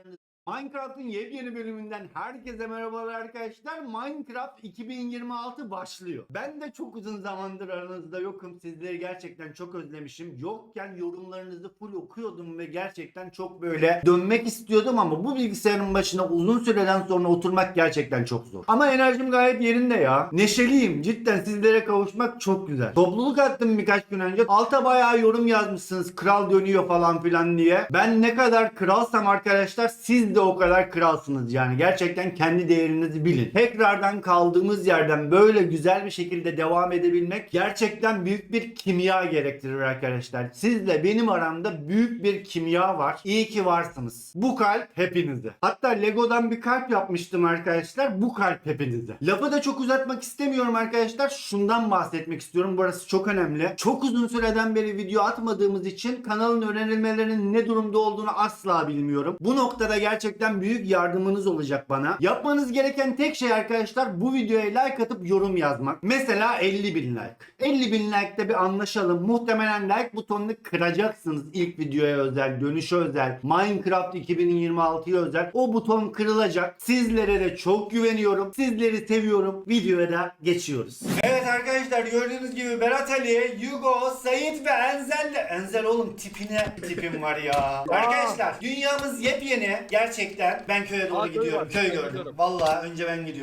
yorumlarınızı Minecraft'ın yepyeni bölümünden herkese merhabalar arkadaşlar. Minecraft 2026 başlıyor. Ben de çok uzun zamandır aranızda yokum. Sizleri gerçekten çok özlemişim. Yokken yorumlarınızı full okuyordum ve gerçekten çok böyle dönmek istiyordum ama bu bilgisayarın başına uzun süreden sonra oturmak gerçekten çok zor. Ama enerjim gayet yerinde ya. Neşeliyim. Cidden sizlere kavuşmak çok güzel. Topluluk attım birkaç gün önce. Alta bayağı yorum yazmışsınız. Kral dönüyor falan filan diye. Ben ne kadar kralsam arkadaşlar siz de o kadar kralsınız yani. Gerçekten kendi değerinizi bilin. Tekrardan kaldığımız yerden böyle güzel bir şekilde devam edebilmek gerçekten büyük bir kimya gerektirir arkadaşlar. Sizle benim aramda büyük bir kimya var. İyi ki varsınız. Bu kalp hepinize. Hatta Lego'dan bir kalp yapmıştım arkadaşlar. Bu kalp hepinize. Lafı da çok uzatmak istemiyorum arkadaşlar. Şundan bahsetmek istiyorum. Burası çok önemli. Çok uzun süreden beri video atmadığımız için kanalın önerilmelerinin ne durumda olduğunu asla bilmiyorum. Bu noktada gerçekten büyük yardımınız olacak bana. Yapmanız gereken tek şey arkadaşlar bu videoya like atıp yorum yazmak. Mesela 50 bin like. 50 bin like'da bir anlaşalım. Muhtemelen like butonunu kıracaksınız ilk videoya özel, dönüşe özel, Minecraft 2026'ya özel. O buton kırılacak. Sizlere de çok güveniyorum. Sizleri seviyorum. Videoya da geçiyoruz. Evet arkadaşlar gördüğünüz gibi Berat Ali, Hugo, Sait ve Enzel de... Enzel oğlum tipine tipim var ya. Arkadaşlar dünyamız yepyeni. Gerçekten ben köye doğru Aa, köy gidiyorum. var. Köy Ben gördüm. gidiyorum. Vallahi önce ben gidiyorum.